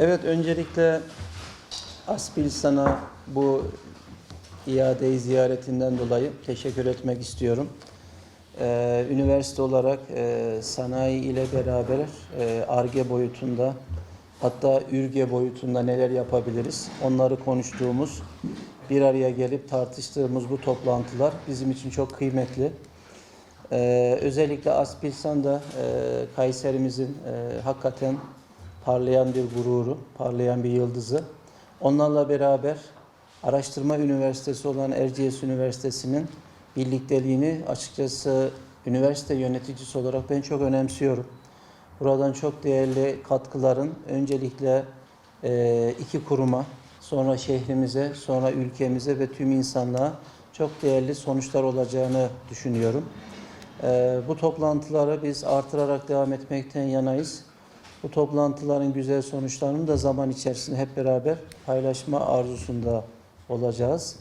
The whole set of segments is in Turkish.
Evet, öncelikle Aspil sana bu iadeyi ziyaretinden dolayı teşekkür etmek istiyorum. Ee, üniversite olarak e, sanayi ile beraber e, ARGE boyutunda hatta ÜRGE boyutunda neler yapabiliriz onları konuştuğumuz, bir araya gelip tartıştığımız bu toplantılar bizim için çok kıymetli. Ee, özellikle Aspilsan da e, Kayserimizin e, hakikaten parlayan bir gururu, parlayan bir yıldızı. Onlarla beraber araştırma üniversitesi olan Erciyes Üniversitesi'nin birlikteliğini açıkçası üniversite yöneticisi olarak ben çok önemsiyorum. Buradan çok değerli katkıların öncelikle e, iki kuruma, sonra şehrimize, sonra ülkemize ve tüm insanlığa çok değerli sonuçlar olacağını düşünüyorum. Ee, bu toplantıları biz artırarak devam etmekten yanayız. Bu toplantıların güzel sonuçlarını da zaman içerisinde hep beraber paylaşma arzusunda olacağız.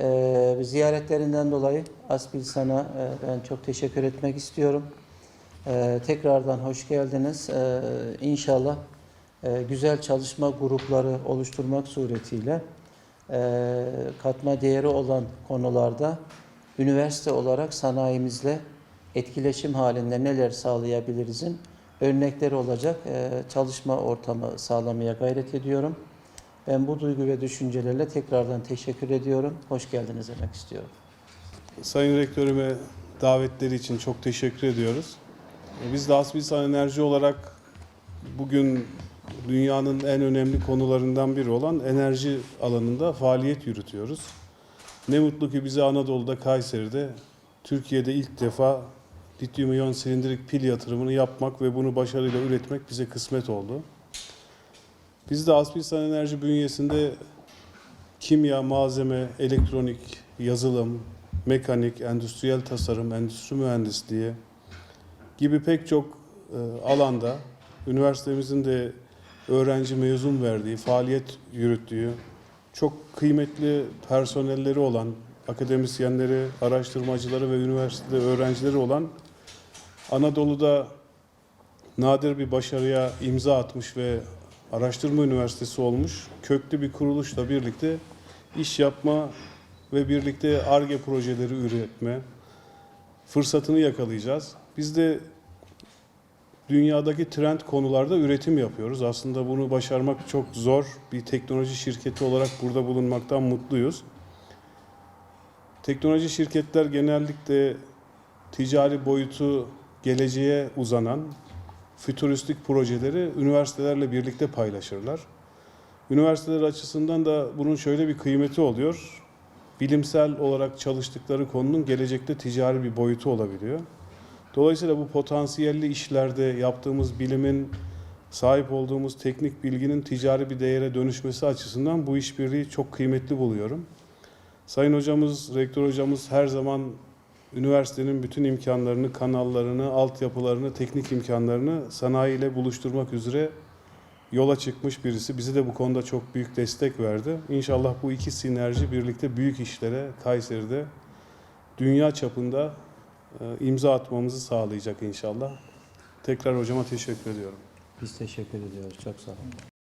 Ee, ziyaretlerinden dolayı Asbil sana e, ben çok teşekkür etmek istiyorum. Ee, tekrardan hoş geldiniz. Ee, inşallah e, güzel çalışma grupları oluşturmak suretiyle e, katma değeri olan konularda üniversite olarak sanayimizle etkileşim halinde neler sağlayabilirizin örnekleri olacak e, çalışma ortamı sağlamaya gayret ediyorum. Ben bu duygu ve düşüncelerle tekrardan teşekkür ediyorum. Hoş geldiniz demek istiyorum. Sayın Rektörüme davetleri için çok teşekkür ediyoruz. Biz de Asbilsan Enerji olarak bugün dünyanın en önemli konularından biri olan enerji alanında faaliyet yürütüyoruz. Ne mutlu ki bize Anadolu'da, Kayseri'de, Türkiye'de ilk defa lityum iyon silindirik pil yatırımını yapmak ve bunu başarıyla üretmek bize kısmet oldu. Biz de Asbilsan Enerji bünyesinde kimya, malzeme, elektronik, yazılım, mekanik, endüstriyel tasarım, endüstri mühendisliği gibi pek çok e, alanda üniversitemizin de öğrenci mezun verdiği, faaliyet yürüttüğü, çok kıymetli personelleri olan, akademisyenleri, araştırmacıları ve üniversitede öğrencileri olan Anadolu'da nadir bir başarıya imza atmış ve araştırma üniversitesi olmuş köklü bir kuruluşla birlikte iş yapma ve birlikte ARGE projeleri üretme fırsatını yakalayacağız. Biz de dünyadaki trend konularda üretim yapıyoruz. Aslında bunu başarmak çok zor. Bir teknoloji şirketi olarak burada bulunmaktan mutluyuz. Teknoloji şirketler genellikle ticari boyutu geleceğe uzanan fütüristik projeleri üniversitelerle birlikte paylaşırlar. Üniversiteler açısından da bunun şöyle bir kıymeti oluyor. Bilimsel olarak çalıştıkları konunun gelecekte ticari bir boyutu olabiliyor. Dolayısıyla bu potansiyelli işlerde yaptığımız bilimin, sahip olduğumuz teknik bilginin ticari bir değere dönüşmesi açısından bu işbirliği çok kıymetli buluyorum. Sayın hocamız, rektör hocamız her zaman üniversitenin bütün imkanlarını, kanallarını, altyapılarını, teknik imkanlarını sanayi ile buluşturmak üzere yola çıkmış birisi. Bize de bu konuda çok büyük destek verdi. İnşallah bu iki sinerji birlikte büyük işlere Kayseri'de dünya çapında e, imza atmamızı sağlayacak inşallah. Tekrar hocama teşekkür ediyorum. Biz teşekkür ediyoruz. Çok sağ olun.